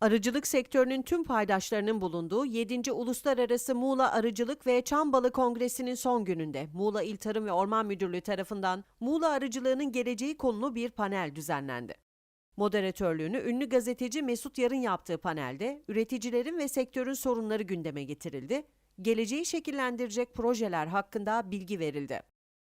Arıcılık sektörünün tüm paydaşlarının bulunduğu 7. Uluslararası Muğla Arıcılık ve Çambalı Kongresi'nin son gününde Muğla İl Tarım ve Orman Müdürlüğü tarafından Muğla arıcılığının geleceği konulu bir panel düzenlendi. Moderatörlüğünü ünlü gazeteci Mesut Yarın yaptığı panelde üreticilerin ve sektörün sorunları gündeme getirildi, geleceği şekillendirecek projeler hakkında bilgi verildi.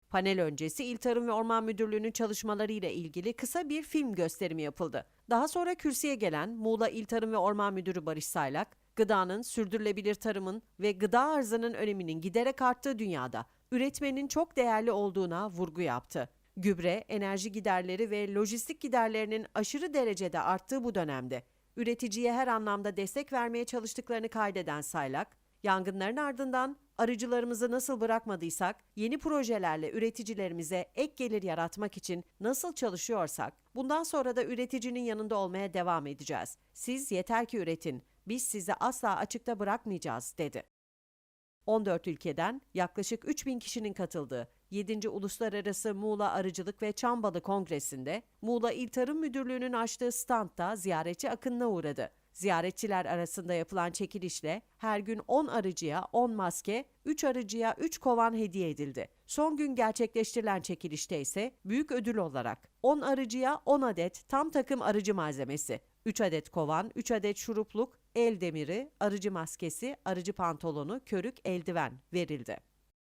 Panel öncesi İl Tarım ve Orman Müdürlüğü'nün çalışmalarıyla ilgili kısa bir film gösterimi yapıldı. Daha sonra kürsüye gelen Muğla İl Tarım ve Orman Müdürü Barış Saylak, gıdanın, sürdürülebilir tarımın ve gıda arzının öneminin giderek arttığı dünyada üretmenin çok değerli olduğuna vurgu yaptı. Gübre, enerji giderleri ve lojistik giderlerinin aşırı derecede arttığı bu dönemde üreticiye her anlamda destek vermeye çalıştıklarını kaydeden Saylak, yangınların ardından arıcılarımızı nasıl bırakmadıysak, yeni projelerle üreticilerimize ek gelir yaratmak için nasıl çalışıyorsak, bundan sonra da üreticinin yanında olmaya devam edeceğiz. Siz yeter ki üretin, biz sizi asla açıkta bırakmayacağız, dedi. 14 ülkeden yaklaşık 3000 kişinin katıldığı 7. Uluslararası Muğla Arıcılık ve Çambalı Kongresi'nde Muğla İl Tarım Müdürlüğü'nün açtığı standta ziyaretçi akınına uğradı. Ziyaretçiler arasında yapılan çekilişle her gün 10 arıcıya 10 maske, 3 arıcıya 3 kovan hediye edildi. Son gün gerçekleştirilen çekilişte ise büyük ödül olarak 10 arıcıya 10 adet tam takım arıcı malzemesi, 3 adet kovan, 3 adet şurupluk, el demiri, arıcı maskesi, arıcı pantolonu, körük, eldiven verildi.